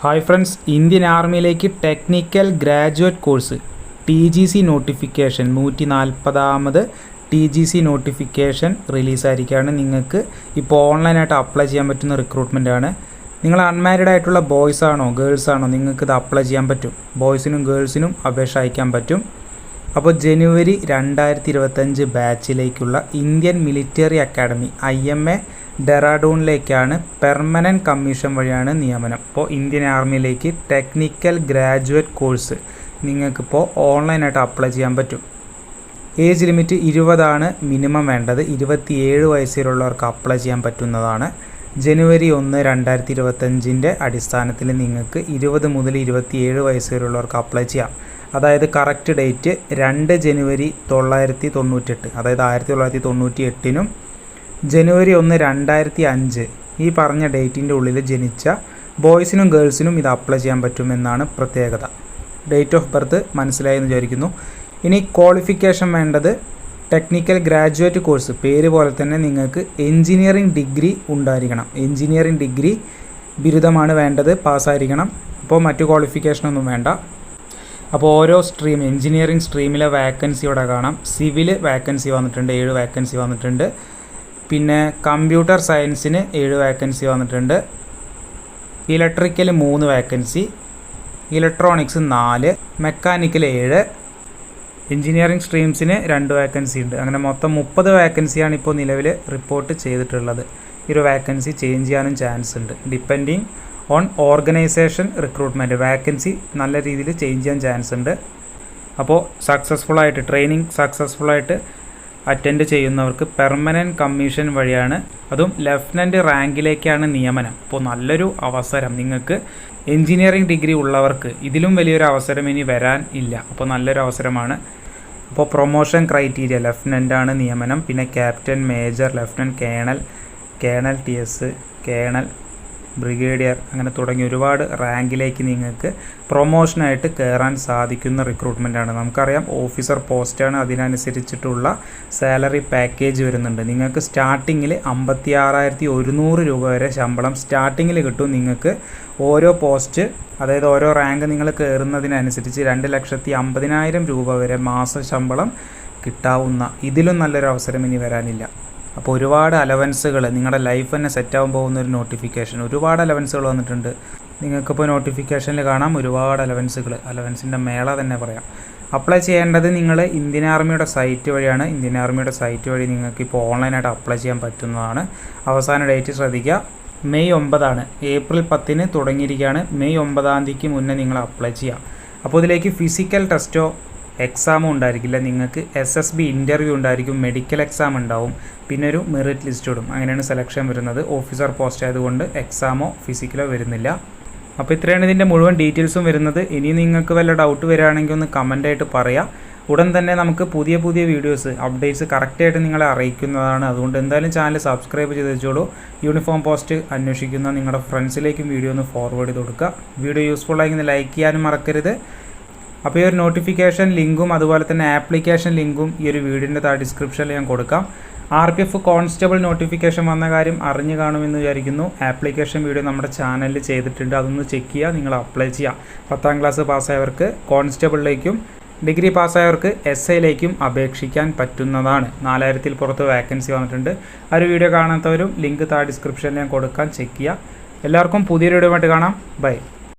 Hi friends Indian ആർമിയിലേക്ക് technical graduate course T G C notification നൂറ്റി നാൽപ്പതാമത് T G C notification റിലീസായിരിക്കുകയാണ്. നിങ്ങൾക്ക് ഇപ്പോൾ ഓൺലൈനായിട്ട് അപ്ലൈ ചെയ്യാൻ പറ്റുന്ന റിക്രൂട്ട്മെന്റ് ആണ്. നിങ്ങൾ അൺമാരിഡ് ആയിട്ടുള്ള ബോയ്സ് ആണോ ഗേൾസ് ആണോ നിങ്ങൾക്ക് ഇത് അപ്ലൈ ചെയ്യാൻ പറ്റും. ബോയ്സിനും ഗേൾസിനും അപേക്ഷ അയക്കാൻ പറ്റും. അപ്പോൾ ജനുവരി രണ്ടായിരത്തി ഇരുപത്തഞ്ച് ബാച്ചിലേക്കുള്ള Indian military academy I M A ഡെറാഡൂണിലേക്കാണ് permanent commission വഴിയാണ് നിയമനം. അപ്പോൾ ഇന്ത്യൻ ആർമിയിലേക്ക് ടെക്നിക്കൽ ഗ്രാജുവേറ്റ് കോഴ്സ് നിങ്ങൾക്കിപ്പോൾ ഓൺലൈനായിട്ട് അപ്ലൈ ചെയ്യാൻ പറ്റും. ഏജ് ലിമിറ്റ് ഇരുപതാണ് മിനിമം വേണ്ടത്. ഇരുപത്തിയേഴ് വയസ്സിലുള്ളവർക്ക് അപ്ലൈ ചെയ്യാൻ പറ്റുന്നതാണ്. ജനുവരി ഒന്ന് രണ്ടായിരത്തി ഇരുപത്തഞ്ചിന്റെ അടിസ്ഥാനത്തിൽ നിങ്ങൾക്ക് ഇരുപത് മുതൽ ഇരുപത്തിയേഴ് വയസ്സ് വരെയുള്ളവർക്ക് അപ്ലൈ ചെയ്യാം. അതായത് കറക്റ്റ് ഡേറ്റ് രണ്ട് ജനുവരി തൊള്ളായിരത്തി തൊണ്ണൂറ്റെട്ട് അതായത് ആയിരത്തി തൊള്ളായിരത്തി തൊണ്ണൂറ്റി എട്ടിനും ജനുവരി ഒന്ന് രണ്ടായിരത്തി അഞ്ച് ഈ പറഞ്ഞ ഡേറ്റിന്റെ ഉള്ളിൽ ജനിച്ച ബോയ്സിനും ഗേൾസിനും ഇത് അപ്ലൈ ചെയ്യാൻ പറ്റുമെന്നാണ് പ്രത്യേകത. ഡേറ്റ് ഓഫ് ബർത്ത് മനസ്സിലായി എന്ന് വിചാരിക്കുന്നു. ഇനി ക്വാളിഫിക്കേഷൻ വേണ്ടത് ടെക്നിക്കൽ ഗ്രാജുവേറ്റ് കോഴ്സ് പേര് പോലെ തന്നെ നിങ്ങൾക്ക് എൻജിനീയറിംഗ് ഡിഗ്രി ഉണ്ടായിരിക്കണം. എൻജിനീയറിംഗ് ഡിഗ്രി ബിരുദമാണ് വേണ്ടത് പാസ്സായിരിക്കണം അപ്പോൾ മറ്റു ക്വാളിഫിക്കേഷനൊന്നും വേണ്ട. അപ്പോൾ ഓരോ സ്ട്രീം എഞ്ചിനീയറിംഗ് സ്ട്രീമിലെ വാക്കൻസി ഇവിടെ കാണാം. സിവിൽ വാക്കൻസി വന്നിട്ടുണ്ട് ഏഴ് വാക്കൻസി വന്നിട്ടുണ്ട്. പിന്നെ കമ്പ്യൂട്ടർ സയൻസിന് ഏഴ് വാക്കൻസി വന്നിട്ടുണ്ട്. ഇലക്ട്രിക്കൽ മൂന്ന് വാക്കൻസി ഇലക്ട്രോണിക്സ് നാല് മെക്കാനിക്കൽ ഏഴ് എഞ്ചിനീയറിംഗ് സ്ട്രീംസിന് രണ്ട് വാക്കൻസി ഉണ്ട്. അങ്ങനെ മൊത്തം മുപ്പത് വാക്കൻസിയാണ് ഇപ്പോൾ നിലവിൽ റിപ്പോർട്ട് ചെയ്തിട്ടുള്ളത്. ഈ ഒരു വാക്കൻസി ചേഞ്ച് ചെയ്യാനും ചാൻസ് ഉണ്ട്. Depending on organisation recruitment vacancy നല്ല രീതിയിൽ ചേഞ്ച് ചെയ്യാൻ ചാൻസ് ഉണ്ട്. അപ്പോൾ സക്സസ്ഫുള്ളായിട്ട് ട്രെയിനിങ് സക്സസ്ഫുള്ളായിട്ട് അറ്റൻഡ് ചെയ്യുന്നവർക്ക് പെർമനന്റ് കമ്മീഷൻ വഴിയാണ്. അതും ലെഫ്റ്റനന്റ് റാങ്കിലേക്കാണ് നിയമനം. അപ്പോൾ നല്ലൊരു അവസരം നിങ്ങൾക്ക്. എൻജിനീയറിംഗ് ഡിഗ്രി ഉള്ളവർക്ക് ഇതിലും വലിയൊരു അവസരം ഇനി വരാൻ ഇല്ല. അപ്പോൾ നല്ലൊരു അവസരമാണ്. അപ്പോൾ പ്രൊമോഷൻ ക്രൈറ്റീരിയ ലെഫ്റ്റനന്റാണ് നിയമനം. പിന്നെ captain major lieutenant colonel colonel T S colonel brigadier അങ്ങനെ തുടങ്ങി ഒരുപാട് റാങ്കിലേക്ക് നിങ്ങൾക്ക് പ്രൊമോഷനായിട്ട് കയറാൻ സാധിക്കുന്ന റിക്രൂട്ട്മെന്റാണ് നമുക്കറിയാം ഓഫീസർ പോസ്റ്റാണ് അതിനനുസരിച്ചിട്ടുള്ള സാലറി പാക്കേജ് വരുന്നുണ്ട്. നിങ്ങൾക്ക് സ്റ്റാർട്ടിങ്ങിൽ അമ്പത്തി ആറായിരത്തി ഒരുന്നൂറ് രൂപ വരെ ശമ്പളം സ്റ്റാർട്ടിങ്ങിൽ കിട്ടും. നിങ്ങൾക്ക് ഓരോ പോസ്റ്റ് അതായത് ഓരോ റാങ്ക് നിങ്ങൾ കയറുന്നതിനനുസരിച്ച് രണ്ട് ലക്ഷത്തി അമ്പതിനായിരം രൂപ വരെ മാസ ശമ്പളം കിട്ടാവുന്ന ഇതിലും നല്ലൊരു അവസരം ഇനി വരാനില്ല. അപ്പോൾ ഒരുപാട് അലവൻസുകൾ നിങ്ങളുടെ ലൈഫ് തന്നെ സെറ്റാകാൻ പോകുന്ന ഒരു നോട്ടിഫിക്കേഷൻ. ഒരുപാട് അലവൻസുകൾ വന്നിട്ടുണ്ട്. നിങ്ങൾക്കിപ്പോൾ നോട്ടിഫിക്കേഷനിൽ കാണാം ഒരുപാട് അലവൻസുകൾ. അലവൻസിന്റെ മേള തന്നെ പറയാം. അപ്ലൈ ചെയ്യേണ്ടത് നിങ്ങൾ ഇന്ത്യൻ ആർമിയുടെ സൈറ്റ് വഴിയാണ്. ഇന്ത്യൻ ആർമിയുടെ സൈറ്റ് വഴി നിങ്ങൾക്ക് ഇപ്പോൾ ഓൺലൈനായിട്ട് അപ്ലൈ ചെയ്യാൻ പറ്റുന്നതാണ്. അവസാന ഡേറ്റ് ശ്രദ്ധിക്കുക. മെയ് ഒമ്പതാണ്. ഏപ്രിൽ പത്തിന് തുടങ്ങിയിരിക്കുകയാണ്. മെയ് ഒമ്പതാം തീയതിക്ക് മുന്നേ നിങ്ങൾ അപ്ലൈ ചെയ്യാം. അപ്പോൾ ഇതിലേക്ക് ഫിസിക്കൽ ടെസ്റ്റോ എക്സാമും ഉണ്ടായിരിക്കില്ല. നിങ്ങൾക്ക് എസ് എസ് ബി ഇന്റർവ്യൂ ഉണ്ടായിരിക്കും മെഡിക്കൽ എക്സാം ഉണ്ടാവും പിന്നെ ഒരു മെറിറ്റ് ലിസ്റ്റ് ഇടും. അങ്ങനെയാണ് സെലക്ഷൻ വരുന്നത്. ഓഫീസർ പോസ്റ്റ് ആയതുകൊണ്ട് എക്സാമോ ഫിസിക്കലോ വരുന്നില്ല. അപ്പോൾ ഇത്രയാണ് ഇതിന്റെ മുഴുവൻ ഡീറ്റെയിൽസും വരുന്നത്. ഇനി നിങ്ങൾക്ക് വല്ല ഡൗട്ട് വരികയാണെങ്കിൽ ഒന്ന് കമന്റായിട്ട് പറയാം. ഉടൻ തന്നെ നമുക്ക് പുതിയ പുതിയ വീഡിയോസ് അപ്ഡേറ്റ്സ് കറക്റ്റായിട്ട് നിങ്ങളെ അറിയിക്കുന്നതാണ്. അതുകൊണ്ട് എന്തായാലും ചാനൽ സബ്സ്ക്രൈബ് ചെയ്ത് വെച്ചോളൂ. യൂണിഫോം പോസ്റ്റ് അന്വേഷിക്കുന്ന നിങ്ങളുടെ ഫ്രണ്ട്സിലേക്കും വീഡിയോ ഒന്ന് ഫോർവേഡ് ചെയ്ത് കൊടുക്കുക. വീഡിയോ യൂസ്ഫുൾ ആയി ലൈക്ക് ചെയ്യാനും മറക്കരുത്. അപ്പോൾ ഈ ഒരു നോട്ടിഫിക്കേഷൻ ലിങ്കും അതുപോലെ തന്നെ ആപ്ലിക്കേഷൻ ലിങ്കും ഈ ഒരു വീഡിയോന്റെ താഴെ ഡിസ്ക്രിപ്ഷനിൽ ഞാൻ കൊടുക്കാം. R P F constable notification വന്ന കാര്യം അറിഞ്ഞു കാണുമെന്ന് വിചാരിക്കുന്നു. ആപ്ലിക്കേഷൻ വീഡിയോ നമ്മുടെ ചാനലിൽ ചെയ്തിട്ടുണ്ട്. അതൊന്ന് ചെക്ക് ചെയ്യുക. നിങ്ങൾ അപ്ലൈ ചെയ്യുക. പത്താം ക്ലാസ് പാസ്സായവർക്ക് കോൺസ്റ്റബിളിലേക്കും ഡിഗ്രി പാസ്സായവർക്ക് എസ് ഐയിലേക്കും അപേക്ഷിക്കാൻ പറ്റുന്നതാണ്. നാലായിരത്തിൽ പുറത്ത് വാക്കൻസി വന്നിട്ടുണ്ട്. ആ ഒരു വീഡിയോ കാണാത്തവരും ലിങ്ക് താഴെ ഡിസ്ക്രിപ്ഷനിൽ ഞാൻ കൊടുക്കാൻ ചെക്ക് ചെയ്യുക. എല്ലാവർക്കും പുതിയൊരു വീഡിയോ കാണാം. ബൈ